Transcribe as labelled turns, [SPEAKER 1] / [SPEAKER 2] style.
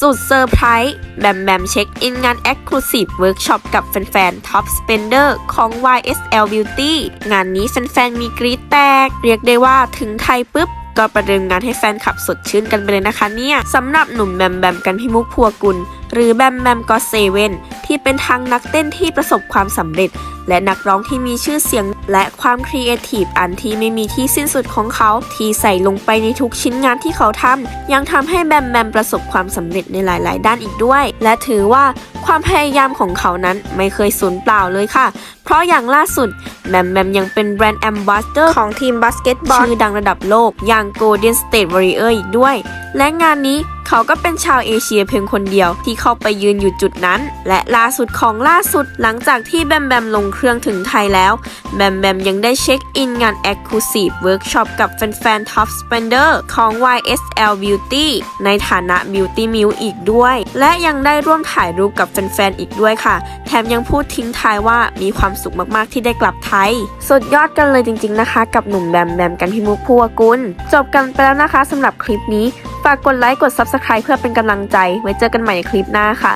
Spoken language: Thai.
[SPEAKER 1] สุดเซอร์ไพรส์แบมแบมเช็คอินงาน Exclusive Workshop กับแฟนๆ Top Spender ของ YSL Beauty งานนี้แฟนๆ มีกรี๊ดแตก เรียกได้ว่าถึงไทยปุ๊บก็ประเดิมงานให้แฟนคลับสดชื่นกันไปเลยนะคะเนี่ยสำหรับหนุ่มแบมแบมกันพิมุกพัวกุล หรือแบมแบมก็เซเว่นที่เป็นทั้งนักเต้นที่ประสบความสำเร็จ และนักร้องที่มีชื่อเสียง และความครีเอทีฟอันที่ไม่มีที่สิ้นสุดของเขาที่ใส่ลงไปในทุกชิ้นงานที่เขาทำยังทำให้แบมแบมประสบความสำเร็จในหลาย ๆ ด้านอีกด้วย และถือว่าความพยายามของเขานั้นไม่เคยสูญเปล่าเลยค่ะ เพราะอย่างล่าสุดแบมแบมยังเป็นแบรนด์แอมบาสเดอร์ของทีมบาสเกตบอลชื่อดังระดับโลก อย่าง Golden State Warrior อีกด้วย และงานนี้ เขาก็เป็นชาวเอเชียเพียงคนเดียวที่เข้าไปยืนอยู่จุดนั้น และล่าสุดของล่าสุดหลังจากที่แบมแบมลงเครื่องถึงไทยแล้วแบมแบมยังได้เช็คอินงาน Exclusive Workshop กับแฟนๆ Top Spender ของ YSL Beauty ในฐานะ Beauty m i l อีกด้วย และยังได้ร่วมถ่ายรูปกับแฟนๆ อีกด้วยค่ะ แถมยังพูดทิ้งท้ายว่ามีความสุขมากๆที่ได้กลับไทย สุดยอดกันเลยจริงๆนะคะ กับหนุ่มแบมแบมกันพิมุกพัวกุลจบกันไปแล้วนะคะสำหรับคลิปนี้ฝากกดไลค์กด Subscribe เพื่อเป็นกำลังใจ ไว้เจอกันใหม่ในคลิปหน้าค่ะ